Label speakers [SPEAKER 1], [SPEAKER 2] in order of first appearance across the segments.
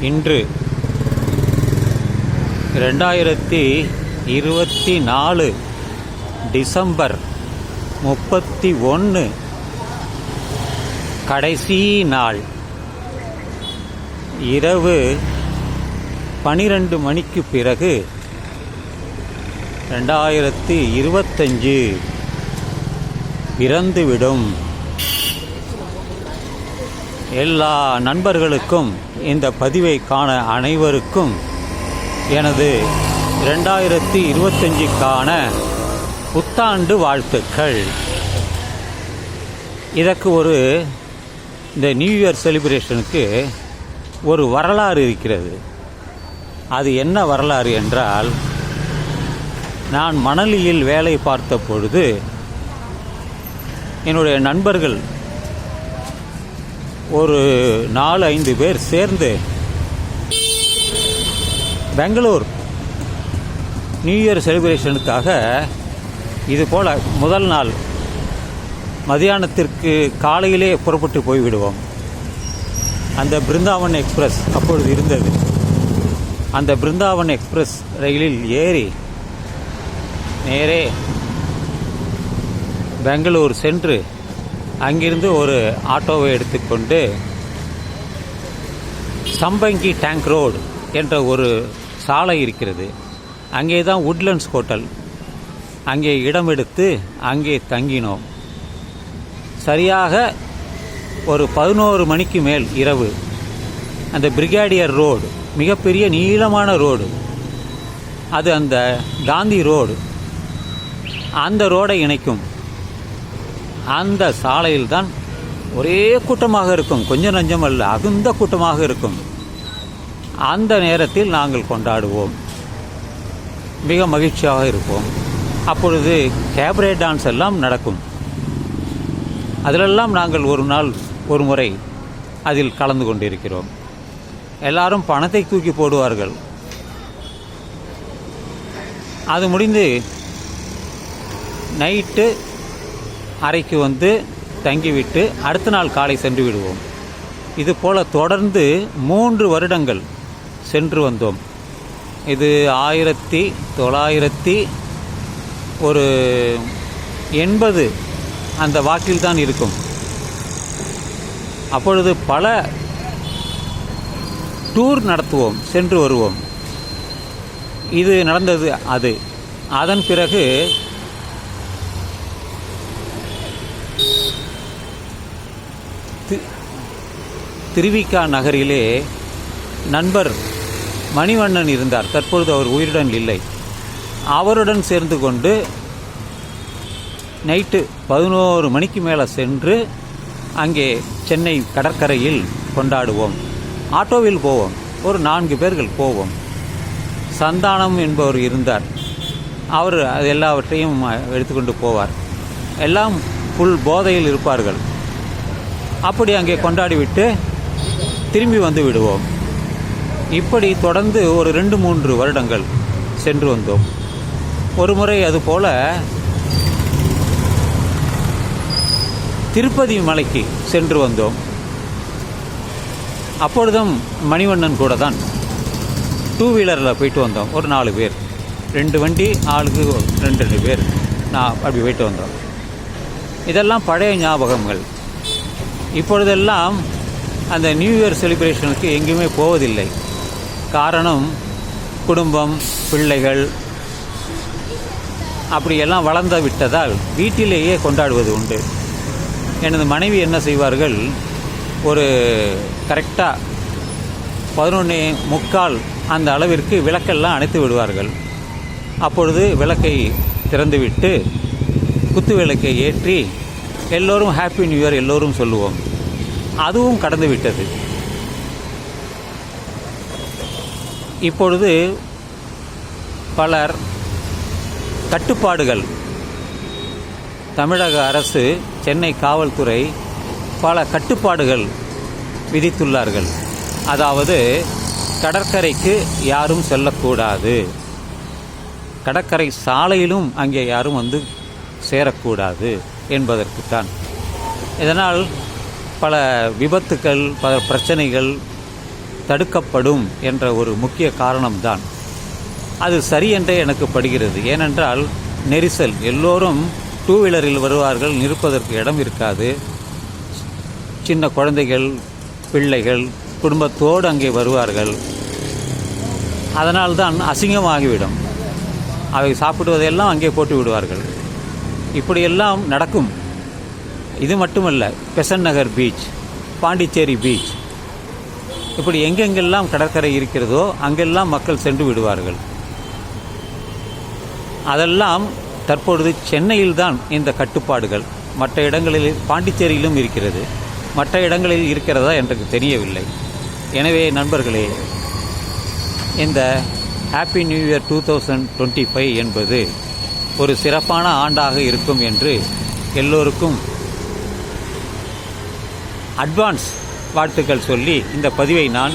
[SPEAKER 1] இன்று ரெண்டாயிரத்தி இருபத்தி நாலு டிசம்பர் முப்பத்தி ஒன்று கடைசி நாள். இரவு பனிரெண்டு மணிக்கு பிறகு ரெண்டாயிரத்தி இருபத்தஞ்சு பிறந்துவிடும். எல்லா நண்பர்களுக்கும் இந்த பதிவை காண அனைவருக்கும் எனது ரெண்டாயிரத்தி இருபத்தஞ்சுக்கான புத்தாண்டு வாழ்த்துக்கள். இதற்கு ஒரு இந்த நியூ இயர் செலிப்ரேஷனுக்கு ஒரு வரலாறு இருக்கிறது. அது என்ன வரலாறு என்றால் நான் மணலியில் வேலை பார்த்த பொழுது என்னுடைய நண்பர்கள் ஒரு நாலு ஐந்து பேர் சேர்ந்து பெங்களூர் நியூ இயர் செலிப்ரேஷனுக்காக இது போல் முதல் நாள் மதியானத்திற்கு காலையிலே புறப்பட்டு போய்விடுவோம். அந்த பிருந்தாவன் எக்ஸ்பிரஸ் அப்பொழுது இருந்தது. அந்த பிருந்தாவன் எக்ஸ்பிரஸ் ரயிலில் ஏறி நேரே பெங்களூர் சென்று அங்கிருந்து ஒரு ஆட்டோவை எடுத்துக்கொண்டு சம்பங்கி டேங்க் ரோடு என்ற ஒரு சாலை இருக்கிறது. அங்கே தான் உட்லண்ட்ஸ் ஹோட்டல் அங்கே இடம் எடுத்து அங்கே தங்கினோம். சரியாக ஒரு பதினோரு மணிக்கு மேல் இரவு. அந்த பிரிகேடியர் ரோடு மிகப்பெரிய நீளமான ரோடு. அது அந்த காந்தி ரோடு. அந்த ரோடை இணைக்கும். அந்த சாலையில் தான் ஒரே கூட்டமாக இருக்கும். கொஞ்சம் நஞ்சம் அல்ல அகுந்த கூட்டமாக இருக்கும். அந்த நேரத்தில் நாங்கள் கொண்டாடுவோம். மிக மகிழ்ச்சியாக இருப்போம். அப்பொழுது கேபரே டான்ஸ் எல்லாம் நடக்கும். அதிலெல்லாம் நாங்கள் ஒரு நாள் ஒரு முறை அதில் கலந்து கொண்டிருக்கிறோம். எல்லாரும் பணத்தை தூக்கி போடுவார்கள். அது முடிந்து நைட்டு அறைக்கு வந்து தங்கிவிட்டு அடுத்த நாள் காலை சென்று விடுவோம். இது போல் தொடர்ந்து மூன்று வருடங்கள் சென்று வந்தோம். இது ஆயிரத்தி தொள்ளாயிரத்தி ஒரு எண்பது அந்த வாக்கில் தான் இருக்கும். அப்பொழுது பல டூர் நடத்துவோம் சென்று வருவோம். இது நடந்தது அது. அதன் பிறகு திருவிக்கா நகரிலே நண்பர் மணிவண்ணன் இருந்தார். தற்பொழுது அவர் உயிருடன் இல்லை. அவருடன் சேர்ந்து கொண்டு நைட்டு பதினோரு மணிக்கு மேலே சென்று அங்கே சென்னை கடற்கரையில் கொண்டாடுவோம். ஆட்டோவில் போவோம். ஒரு நான்கு பேர்கள் போவோம். சந்தானம் என்பவர் இருந்தார். அவர் அது எல்லாவற்றையும் எடுத்துக்கொண்டு போவார். எல்லாம் புல் போதையில் இருப்பார்கள். அப்படி அங்கே கொண்டாடிவிட்டு திரும்பி வந்து விடுவோம். இப்படி தொடர்ந்து ஒரு ரெண்டு மூன்று வருடங்கள் சென்று வந்தோம். ஒரு முறை அதுபோல் திருப்பதி மலைக்கு சென்று வந்தோம். அப்பொழுதும் மணிவண்ணன் கூட தான் டூ வீலரில் போயிட்டு வந்தோம். ஒரு நாலு பேர். ரெண்டு வண்டி ஆளுக்கு ரெண்டு ரெண்டு பேர். நான் அப்படி போயிட்டு வந்தோம். இதெல்லாம் பழைய ஞாபகங்கள். இப்பொழுதெல்லாம் அந்த நியூ இயர் செலிப்ரேஷனுக்கு எங்கேயுமே போவதில்லை. காரணம் குடும்பம் பிள்ளைகள் அப்படியெல்லாம் வளர்ந்து விட்டதால் வீட்டிலேயே கொண்டாடுவது உண்டு. எனது மனைவி என்ன செய்வார்கள்? ஒரு கரெக்டாக பதினொன்று முக்கால் அந்த அளவிற்கு விளக்கெல்லாம் அணைத்து விடுவார்கள். அப்பொழுது விளக்கை திறந்துவிட்டு குத்து விளக்கை ஏற்றி எல்லோரும் ஹாப்பி நியூ இயர் எல்லோரும் சொல்லுவோம். அதுவும் கடந்துவிட்டது இப்பொழுது பலர் கட்டுப்பாடுகள் தமிழக அரசு சென்னை காவல்துறை பல கட்டுப்பாடுகள் விதித்துள்ளார்கள். அதாவது கடற்கரைக்கு யாரும் செல்லக்கூடாது. கடற்கரை சாலையிலும் அங்கே யாரும் வந்து சேரக்கூடாது என்பதற்குத்தான். இதனால் பல விபத்துக்கள் பல பிரச்சனைகள் தடுக்கப்படும் என்ற ஒரு முக்கிய காரணம்தான். அது சரி என்றே எனக்கு படுகிறது. ஏனென்றால் நெரிசல். எல்லோரும் டூ வீலரில் வருவார்கள் நிற்பதற்கு இடம் இருக்காது. சின்ன குழந்தைகள் பிள்ளைகள் குடும்பத்தோடு அங்கே வருவார்கள். அதனால்தான் அசிங்கமாகிவிடும். அவை சாப்பிடுவதையெல்லாம் அங்கே போட்டு விடுவார்கள் இப்படியெல்லாம் நடக்கும். இது மட்டுமல்ல பெசன் நகர் பீச் பாண்டிச்சேரி பீச். இப்படி எங்கெங்கெல்லாம் கடற்கரை இருக்கிறதோ அங்கெல்லாம் மக்கள் சென்று விடுவார்கள். அதெல்லாம் தற்பொழுது சென்னையில்தான் இந்த கட்டுப்பாடுகள். மற்ற இடங்களில் பாண்டிச்சேரியிலும் இருக்கிறது. மற்ற இடங்களில் இருக்கிறதா எனக்கு தெரியவில்லை. எனவே நண்பர்களே இந்த happy new year two thousand twenty five என்பது ஒரு சிறப்பான ஆண்டாக இருக்கும் என்று எல்லோருக்கும் அட்வான்ஸ் வாழ்த்துக்கள் சொல்லி இந்த பதிவை நான்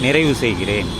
[SPEAKER 1] நிறைவு செய்கிறேன்.